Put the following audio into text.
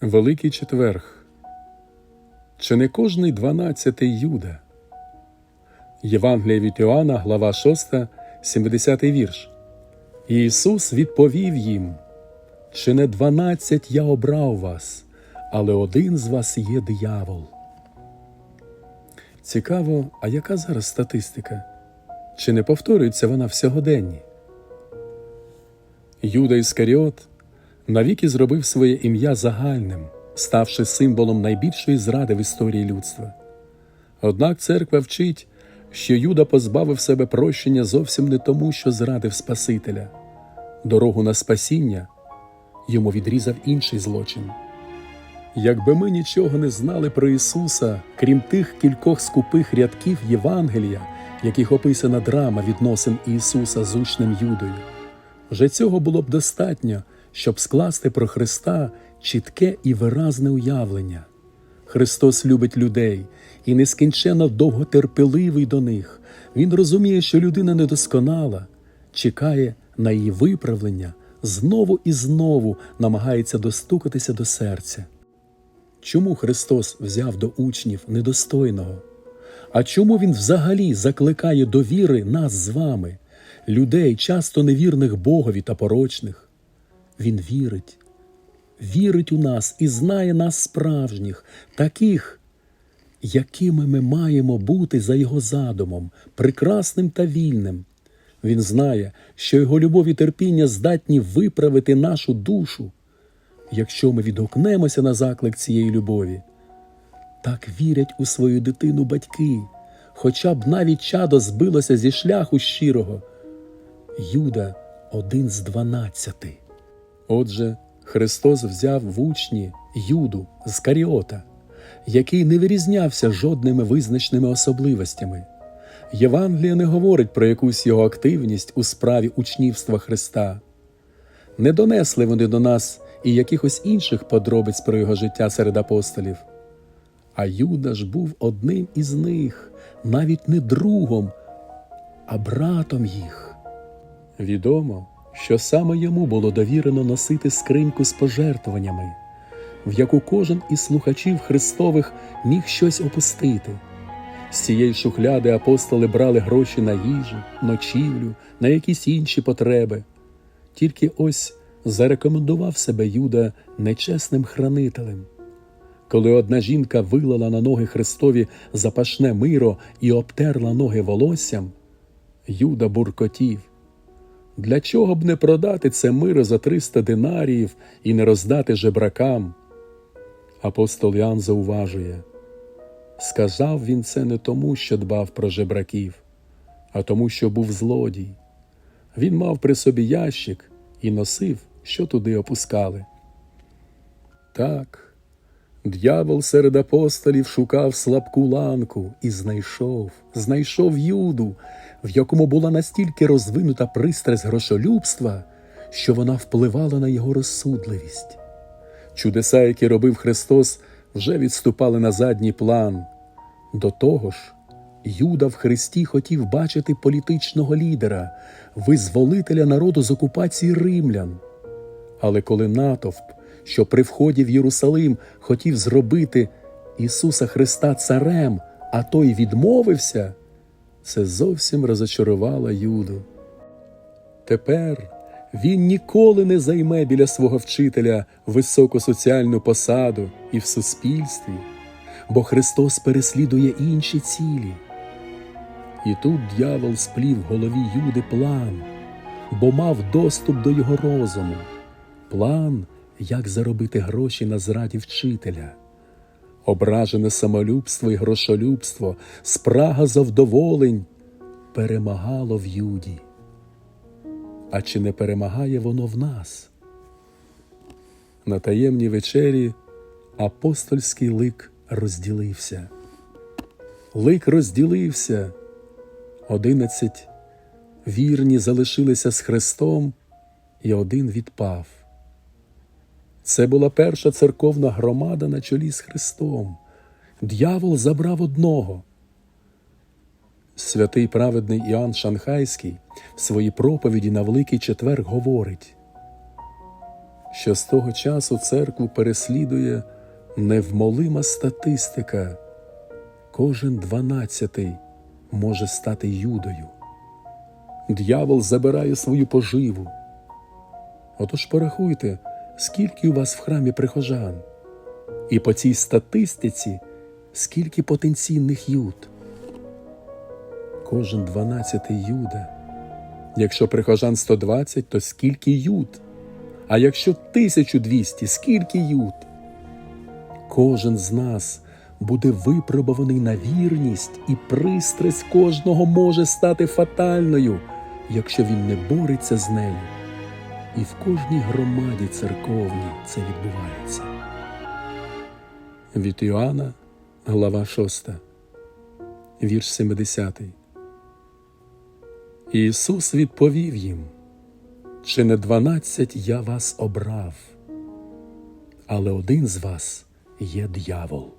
Великий четверг. Чи не кожний дванадцятий Юда? Євангелія від Іоанна, глава 6, 70 вірш. Ісус відповів їм: Чи не дванадцять я обрав вас, але один з вас є диявол. Цікаво, а яка зараз статистика? Чи не повторюється вона в сьогоденні? Юда Іскаріот навіки зробив своє ім'я загальним, ставши символом найбільшої зради в історії людства. Однак церква вчить, що Юда позбавив себе прощення зовсім не тому, що зрадив Спасителя. Дорогу на спасіння йому відрізав інший злочин. Якби ми нічого не знали про Ісуса, крім тих кількох скупих рядків Євангелія, яких описана драма відносин Ісуса з учнем Юдою, вже цього було б достатньо, щоб скласти про Христа чітке і виразне уявлення. Христос любить людей і нескінченно довготерпеливий до них. Він розуміє, що людина недосконала, чекає на її виправлення, знову і знову намагається достукатися до серця. Чому Христос взяв до учнів недостойного? А чому Він взагалі закликає до віри нас з вами, людей, часто невірних Богові та порочних? Він вірить, вірить у нас і знає нас справжніх, таких, якими ми маємо бути за Його задумом, прекрасним та вільним. Він знає, що Його любов і терпіння здатні виправити нашу душу, якщо ми відгукнемося на заклик цієї любові. Так вірять у свою дитину батьки, хоча б навіть чадо збилося зі шляху щирого. Юда один з дванадцяти. Отже, Христос взяв в учні Юду з Каріота, який не вирізнявся жодними визначними особливостями. Євангеліє не говорить про якусь його активність у справі учнівства Христа. Не донесли вони до нас і якихось інших подробиць про його життя серед апостолів. А Юда ж був одним із них, навіть не другом, а братом їх. Відомо, що саме йому було довірено носити скриньку з пожертвуваннями, в яку кожен із слухачів Христових міг щось опустити. З цієї шухляди апостоли брали гроші на їжу, ночівлю, на якісь інші потреби. Тільки ось зарекомендував себе Юда нечесним хранителем. Коли одна жінка вилила на ноги Христові запашне миро і обтерла ноги волоссям, Юда буркотів. Для чого б не продати це миро за триста динаріїв і не роздати жебракам? Апостол Ян зауважує сказав він це не тому, що дбав про жебраків, а тому, що був злодій. Він мав при собі ящик і носив, що туди опускали. Так, д'явол серед апостолів шукав слабку ланку і знайшов, знайшов юду, в якому була настільки розвинута пристрасть грошолюбства, що вона впливала на його розсудливість. Чудеса, які робив Христос, вже відступали на задній план. До того ж, Юда в Христі хотів бачити політичного лідера, визволителя народу з окупації римлян. Але коли натовп, що при вході в Єрусалим хотів зробити Ісуса Христа царем, а той відмовився, це зовсім розочарувало Юду. Тепер він ніколи не займе біля свого вчителя високу соціальну посаду і в суспільстві, бо Христос переслідує інші цілі. І тут дьявол сплів в голові Юди план, бо мав доступ до його розуму, план, як заробити гроші на зраді вчителя. Ображене самолюбство і грошолюбство, спрага завдоволень перемагало в Юді. А чи не перемагає воно в нас? На таємній вечері апостольський лик розділився. Лик розділився. Одинадцять вірні залишилися з Христом, і один відпав. Це була перша церковна громада на чолі з Христом. Д'явол забрав одного. Святий праведний Іоанн Шанхайський в своїй проповіді на Великий Четверг говорить, що з того часу церкву переслідує невмолима статистика. Кожен дванадцятий може стати юдою. Д'явол забирає свою поживу. Отож порахуйте, скільки у вас в храмі прихожан, і по цій статистиці скільки потенційних юд. Кожен дванадцятий юда. Якщо прихожан 120, то скільки юд? А якщо 1200, скільки юд? Кожен з нас буде випробуваний на вірність, і пристрасть кожного може стати фатальною, якщо він не бореться з нею. І в кожній громаді церковній це відбувається. Від Іоанна, глава 6, вірш 70. Ісус відповів їм, чи не дванадцять я вас обрав, але один з вас є дьявол.